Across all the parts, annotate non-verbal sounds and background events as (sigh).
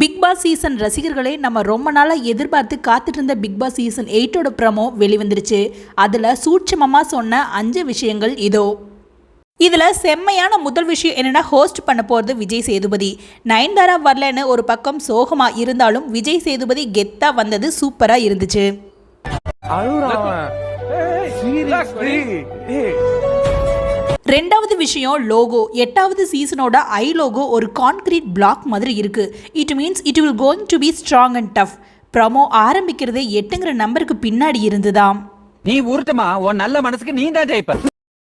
Big Boss season ரசிகர்களே நம்ம ரொம்ப நாளாக எதிர்பார்த்து காத்துட்டு இருந்த பிக் பாஸ் சீசன் எயிட்டோட ப்ரமோ வெளிவந்துருச்சு. அதில் சூட்சமமாக சொன்ன அஞ்சு விஷயங்கள் இதோ. இதில் செம்மையான முதல் விஷயம் என்னென்னா ஹோஸ்ட் பண்ண போகிறது விஜய் சேதுபதி. நயன்தாரா வரலன்னு ஒரு பக்கம் சோகமாக இருந்தாலும் விஜய் சேதுபதி கெத்தாக வந்தது சூப்பராக இருந்துச்சு. ரெண்டாவது விஷயம் லோகோ எட்டாவது சீசனோட ஐ லோகோ ஒரு கான்கிரீட் பிளாக் மாதிரி இருக்கு. It means it will going to be strong and tough promo ஆரம்பிக்கிறதே எட்டுங்கிற நம்பருக்கு பின்னாடி இருந்துதாம். நீ உருட்டுமா? உன் நல்ல மனசுக்கு நீ தான் ஜெயிப்ப.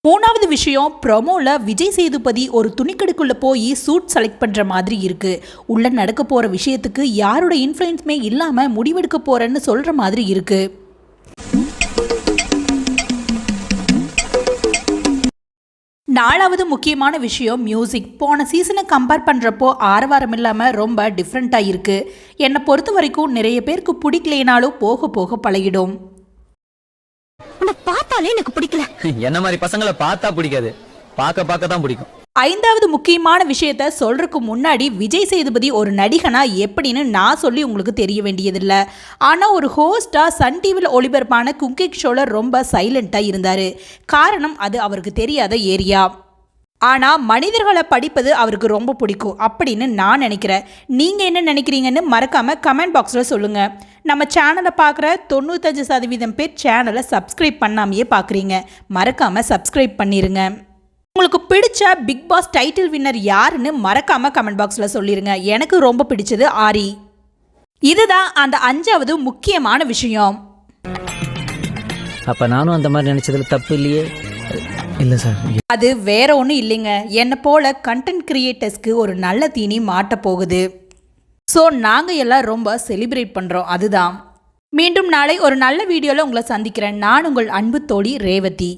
மூணாவது விஷயம் ப்ரொமோல விஜய் சேதுபதி ஒரு துணிக்கடைக்குள்ள போய் சூட் செலக்ட் பண்ற மாதிரி இருக்கு. உள்ள நடக்க போற விஷயத்துக்கு யாரோட இன்ஃப்ளூயன்ஸுமே இல்லாம முடிவெடுக்க போறேன்னு சொல்ற மாதிரி இருக்கு. நாலாவது முக்கியமான விஷயம் மியூசிக் போன சீசனை கம்பேர் பண்ணுறப்போ ஆரவாரம் இல்லாமல் ரொம்ப டிஃப்ரெண்ட்டாக இருக்குது என்னை பொறுத்த வரைக்கும் நிறைய பேருக்கு பிடிக்கலைனாலும் போக போக பழகிடும். உன்னை பார்த்தாலே எனக்கு பிடிக்கல. (laughs) என்ன மாதிரி பசங்களை பார்த்தா பிடிக்காது. பார்க்க பார்க்க தான் பிடிக்கும். ஐந்தாவது முக்கியமான விஷயத்த சொல்றதுக்கு முன்னாடி விஜய் சேதுபதி ஒரு நடிகனா எப்படின்னு நான் சொல்லி உங்களுக்கு தெரிய வேண்டியதில்லை. ஆனால் ஒரு ஹோஸ்டாக சன் டிவியில் ஒளிபரப்பான குக்கிக் ஷோவில் ரொம்ப சைலண்ட்டாக இருந்தார். காரணம் அது அவருக்கு தெரியாத ஏரியா. ஆனால் மனிதர்களை படிப்பது அவருக்கு ரொம்ப பிடிக்கும் அப்படின்னு நான் நினைக்கிறேன். நீங்கள் என்ன நினைக்கிறீங்கன்னு மறக்காமல் கமெண்ட் பாக்ஸில் சொல்லுங்கள் நம்ம சேனலை பார்க்குற தொண்ணூத்தஞ்சு சதவீதம் பேர் சேனலை சப்ஸ்கிரைப் பண்ணாமையே பார்க்குறீங்க மறக்காமல் சப்ஸ்கிரைப் பண்ணிடுங்க உங்களுக்கு பிடிச்ச பிக் பாஸ் டைட்டில் வின்னர் யாருன்னு மறக்காம கமெண்ட் பாக்ஸில் சொல்லிருங்க. எனக்கு ரொம்ப பிடிச்சது ஆரி. இதுதான் அந்த அஞ்சாவது முக்கியமான விஷயம். அப்ப நானும் அந்த மாதிரி நினைச்சதுல தப்பு இல்லையே? இல்ல சார். அது வேற ஒன்றும் இல்லைங்க. என்னை போல கண்டென்ட் கிரியேட்டர்ஸ்க்கு ஒரு நல்ல தீனி மாட்ட போகுது. ஸோ நாங்கள் எல்லாம் ரொம்ப செலிப்ரேட் பண்ணுறோம் அதுதான். மீண்டும் நாளை ஒரு நல்ல வீடியோவில் உங்களை சந்திக்கிறேன். நான் உங்கள் அன்பு தோழி ரேவதி.